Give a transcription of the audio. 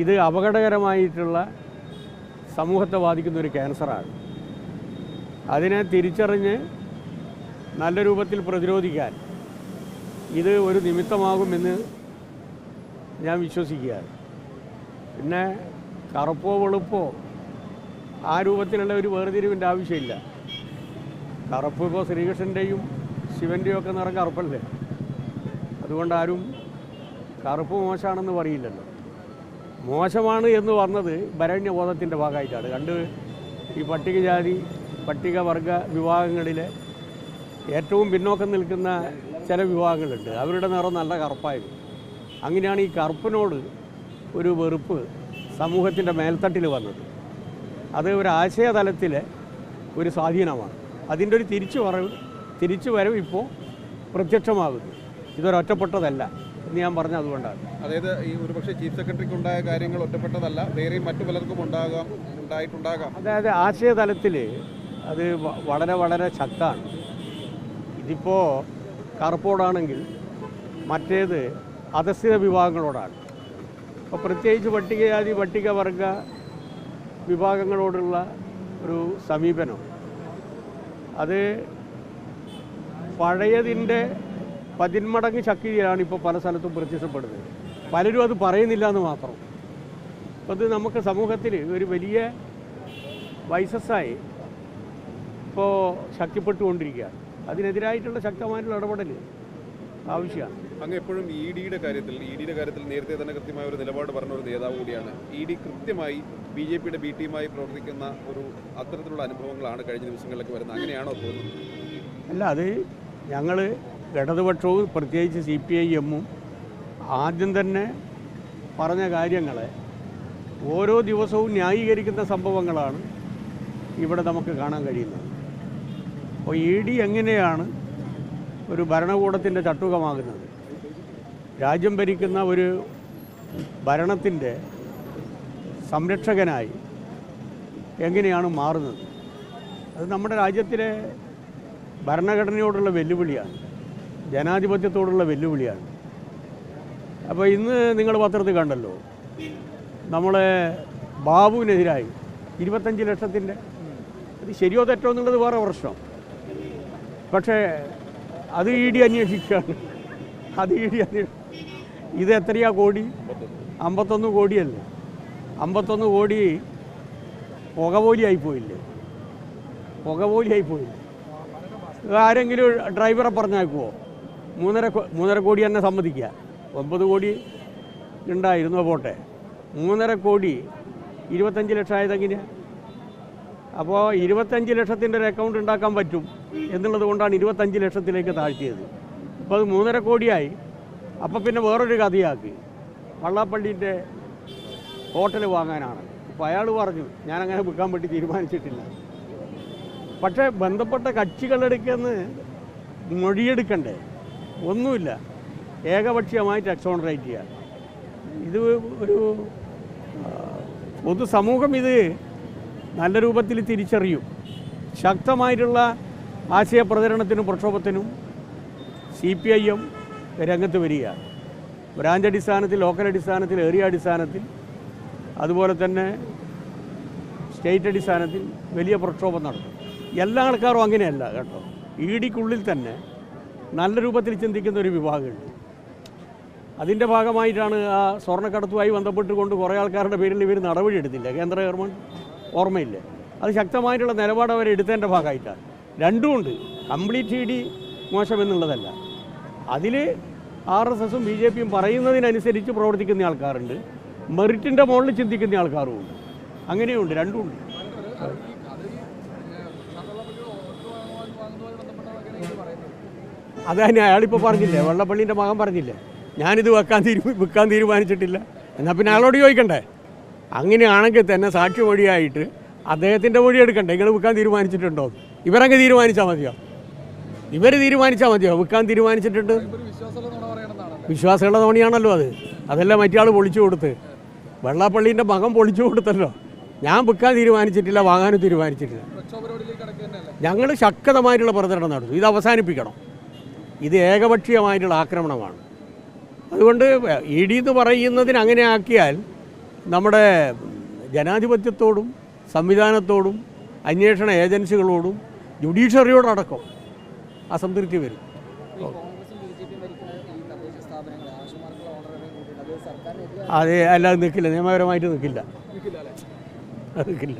ഇത് അപകടകരമായിട്ടുള്ള സമൂഹത്തെ ബാധിക്കുന്ന ഒരു ക്യാൻസറാണ് അതിനെ തിരിച്ചറിഞ്ഞ് നല്ല രൂപത്തിൽ പ്രതിരോധിക്കാൻ ഇത് ഒരു നിമിത്തമാകുമെന്ന് ഞാൻ വിശ്വസിക്കുകയാണ്. പിന്നെ കറുപ്പോ വെളുപ്പോ ആ രൂപത്തിലുള്ള ഒരു വേർതിരിവിന്റെ ആവശ്യമില്ല. കറുപ്പ് ഇപ്പോൾ ശ്രീകൃഷ്ണന്റെയും ശിവന്റെയും ഒക്കെ നിറം കറുപ്പല്ലേ? അതുകൊണ്ട് ആരും കറുപ്പ് മോശമാണെന്ന് പറയില്ലല്ലോ. മോശമാണ് എന്ന് പറഞ്ഞത് ഭരണ്യബോധത്തിന്റെ ഭാഗമായിട്ടാണ്. കണ്ട് ഈ പട്ടികജാതി പട്ടികവർഗ വിഭാഗങ്ങളിലെ ഏറ്റവും പിന്നോക്കം നിൽക്കുന്ന ചില വിഭാഗങ്ങളുണ്ട്. അവരുടെ നിറം നല്ല കറുപ്പായിരുന്നു. അങ്ങനെയാണ് ഈ കറുപ്പിനോട് ഒരു വെറുപ്പ് സമൂഹത്തിന്റെ മേൽത്തട്ടിൽ വന്നത്. അത് ഒരു ആശയതലത്തിലെ ഒരു സ്വാധീനമാണ്. അതിന്റെ ഒരു തിരിച്ചു വരവ് തിരിച്ചു വരവ് ഇപ്പോൾ പ്രത്യക്ഷമാകുന്നു. ഇതൊരൊറ്റപ്പെട്ടതല്ല. എന്ന് ഞാൻ പറഞ്ഞ അതുകൊണ്ടാണ്. അതായത് ഈ ഒരുപക്ഷെ ചീഫ് സെക്രട്ടറിക്ക് ഉണ്ടായ കാര്യങ്ങൾ ഒറ്റപ്പെട്ടതല്ല വേറെയും മറ്റു പലർക്കും ഉണ്ടാകാം ഉണ്ടായിട്ടുണ്ടാകാം. അതായത് ആശയതലത്തിൽ അത് വളരെ വളരെ ശക്തമാണ്. ഇതിപ്പോൾ കറുപ്പോടാണെങ്കിൽ മറ്റേത് അധസ്ഥിത വിഭാഗങ്ങളോടാണ്. അപ്പോൾ പ്രത്യേകിച്ച് പട്ടികജാതി പട്ടികവർഗ വിഭാഗങ്ങളോടുള്ള ഒരു സമീപനം. അത് പഴയതിന്റെ പതിന്മടങ്ങ് ശക്തിയാണ് ഇപ്പോൾ പല സ്ഥലത്തും പ്രത്യക്ഷപ്പെടുന്നത്. പലരും അത് പറയുന്നില്ല എന്ന് മാത്രം. അപ്പോൾ അത് നമുക്ക് സമൂഹത്തിൽ ഒരു വലിയ വൈസസ്സായി ഇപ്പോൾ ശക്തിപ്പെട്ടുകൊണ്ടിരിക്കുകയാണ്. അതിനെതിരായിട്ടുള്ള ശക്തമായിട്ടുള്ള ഇടപെടൽ ആവശ്യമാണ്. അങ്ങ് എപ്പോഴും ഇ ഡിയുടെ കാര്യത്തിൽ ഇ ഡിയുടെ കാര്യത്തിൽ നേരത്തെ തന്നെ കൃത്യമായ ഒരു നിലപാട് പറഞ്ഞ ഒരു നേതാവ് കൂടിയാണ്. ഇ ഡി കൃത്യമായി ബി ജെ പിയുടെ ബി ടീമായി പ്രവർത്തിക്കുന്ന ഒരു അത്തരത്തിലുള്ള അനുഭവങ്ങളാണ് കഴിഞ്ഞ ദിവസങ്ങളിലൊക്കെ വരുന്നത്. അങ്ങനെയാണോ തോന്നുന്നത്? അല്ല അത് ഞങ്ങൾ ഇടതുപക്ഷവും പ്രത്യേകിച്ച് സി പി ഐ എമ്മും ആദ്യം തന്നെ പറഞ്ഞ കാര്യങ്ങളെ ഓരോ ദിവസവും ന്യായീകരിക്കുന്ന സംഭവങ്ങളാണ് ഇവിടെ നമുക്ക് കാണാൻ കഴിയുന്നത്. അപ്പോൾ ഇ ഡി എങ്ങനെയാണ് ഒരു ഭരണകൂടത്തിന്റെ ചട്ടുകമാകുന്നത്? രാജ്യം ഭരിക്കുന്ന ഒരു ഭരണത്തിന്റെ സംരക്ഷകനായി എങ്ങനെയാണ് മാറുന്നത്? അത് നമ്മുടെ രാജ്യത്തിലെ ഭരണഘടനയോടുള്ള വെല്ലുവിളിയാണ്. ജനാധിപത്യത്തോടുള്ള വെല്ലുവിളിയാണ്. അപ്പോൾ ഇന്ന് നിങ്ങൾ പത്രത്തിൽ കണ്ടല്ലോ നമ്മളെ ബാബുവിനെതിരായി ഇരുപത്തഞ്ച് ലക്ഷത്തിന്റെ അത് ശരിയോ തെറ്റോ എന്നുള്ളത് വേറെ പ്രശ്നം. പക്ഷേ അത് ഇ ഡി അന്വേഷിക്കുകയാണ്. അത് ഇ ഡി അന്വേഷിക്കും ഇത് എത്രയാ കോടി? അമ്പത്തൊന്ന് കോടിയല്ലേ? അമ്പത്തൊന്ന് കോടി പുകപോലിയായി പോയില്ലേ? പുകപോലിയായി പോയില്ലേ? ആരെങ്കിലും ഡ്രൈവറെ പറഞ്ഞേക്കുമോ മൂന്നര മൂന്നര കോടി തന്നെ സമ്മതിക്കുക. ഒമ്പത് കോടി ഉണ്ടായിരുന്നു പോട്ടെ. മൂന്നര കോടി ഇരുപത്തഞ്ച് ലക്ഷം ആയതെങ്ങനെയാണ് അപ്പോൾ ഇരുപത്തഞ്ച് ലക്ഷത്തിന്റെ ഒരു അക്കൗണ്ട് ഉണ്ടാക്കാൻ പറ്റും എന്നുള്ളത് കൊണ്ടാണ് ഇരുപത്തഞ്ച് ലക്ഷത്തിലേക്ക് താഴ്ത്തിയത്. അപ്പോൾ അത് മൂന്നര കോടിയായി. അപ്പോൾ പിന്നെ വേറൊരു കഥയാക്കി. വള്ളാപ്പള്ളിന്റെ ഹോട്ടൽ വാങ്ങാനാണ്. അപ്പോൾ അയാൾ പറഞ്ഞു ഞാനങ്ങനെ വിൽക്കാൻ വേണ്ടി തീരുമാനിച്ചിട്ടില്ല. പക്ഷേ ബന്ധപ്പെട്ട കക്ഷികളെടുക്കുന്ന മൊഴിയെടുക്കണ്ടേ? ഒന്നുമില്ല. ഏകപക്ഷീയമായിട്ട് എക്സോണറേറ്റ് ചെയ്യുക ഇത് ഒരു പൊതുസമൂഹം ഇത് നല്ല രൂപത്തിൽ തിരിച്ചറിയും. ശക്തമായിട്ടുള്ള ആശയപ്രചരണത്തിനും പ്രക്ഷോഭത്തിനും സി പി ഐ എം രംഗത്ത് വരിക. ബ്രാഞ്ച് അടിസ്ഥാനത്തിൽ ലോക്കൽ അടിസ്ഥാനത്തിൽ ഏരിയ അടിസ്ഥാനത്തിൽ അതുപോലെ തന്നെ സ്റ്റേറ്റ് അടിസ്ഥാനത്തിൽ വലിയ പ്രക്ഷോഭം നടത്തും. എല്ലാ ആൾക്കാരും അങ്ങനെയല്ല കേട്ടോ. ഇ ഡിക്കുള്ളിൽ തന്നെ നല്ല രൂപത്തിൽ ചിന്തിക്കുന്ന ഒരു വിഭാഗമുണ്ട് അതിന്റെ ഭാഗമായിട്ടാണ് ആ സ്വർണക്കടത്തുമായി ബന്ധപ്പെട്ടുകൊണ്ട് കുറേ ആൾക്കാരുടെ പേരിൽ ഇവർ നടപടി എടുത്തില്ല. കേന്ദ്ര ഗവൺമെന്റ് ഓർമ്മയില്ല. അത് ശക്തമായിട്ടുള്ള നിലപാട് അവർ എടുത്തതിന്റെ ഭാഗമായിട്ടാണ്. രണ്ടുമുണ്ട് കംപ്ലീറ്റ് ഇ ഡി മോശമെന്നുള്ളതല്ല അതിൽ ആർ എസ് എസും ബി ജെ പിയും പറയുന്നതിനനുസരിച്ച് പ്രവർത്തിക്കുന്ന ആൾക്കാരുണ്ട്. മെറിറ്റിന്റെ മുകളിൽ ചിന്തിക്കുന്ന ആൾക്കാരുമുണ്ട്. അങ്ങനെയുണ്ട്. രണ്ടുമുണ്ട് അത് അയാളിപ്പോൾ പറഞ്ഞില്ലേ വെള്ളപ്പള്ളിന്റെ മകൻ പറഞ്ഞില്ലേ ഞാനിത് വെക്കാൻ തീരു വിൽക്കാൻ തീരുമാനിച്ചിട്ടില്ല. എന്നാൽ പിന്നെ അയാളോട് ചോദിക്കണ്ടേ? അങ്ങനെയാണെങ്കിൽ തന്നെ സാക്ഷി മൊഴിയായിട്ട് അദ്ദേഹത്തിന്റെ മൊഴി എടുക്കണ്ടേ? നിങ്ങൾ വിൽക്കാൻ തീരുമാനിച്ചിട്ടുണ്ടോ? ഇവരങ്ങ് തീരുമാനിച്ചാൽ മതിയോ? ഇവർ തീരുമാനിച്ചാൽ മതിയോ? വിൽക്കാൻ തീരുമാനിച്ചിട്ടുണ്ട്? വിശ്വാസമുള്ള തോണിയാണല്ലോ അത്. അതല്ല മറ്റേ പൊളിച്ചു കൊടുത്ത്. വെള്ളാപ്പള്ളീന്റെ മകൻ പൊളിച്ചു കൊടുത്തല്ലോ. ഞാൻ വിൽക്കാൻ തീരുമാനിച്ചിട്ടില്ല വാങ്ങാനും തീരുമാനിച്ചിട്ടില്ല. ഞങ്ങൾ ശക്തമായിട്ടുള്ള പ്രചരണം നടത്തും. ഇത് അവസാനിപ്പിക്കണം. ഇത് ഏകപക്ഷീയമായിട്ടുള്ള ആക്രമണമാണ്. അതുകൊണ്ട് ഇ ഡി എന്ന് പറയുന്നതിന് അങ്ങനെ ആക്കിയാൽ നമ്മുടെ ജനാധിപത്യത്തോടും സംവിധാനത്തോടും അന്വേഷണ ഏജൻസികളോടും ജുഡീഷ്യറിയോടടക്കം അസംതൃപ്തി വരും. അതെ അല്ലാതെ നിൽക്കില്ല. നിയമപരമായിട്ട് നിൽക്കില്ല. നിൽക്കില്ല.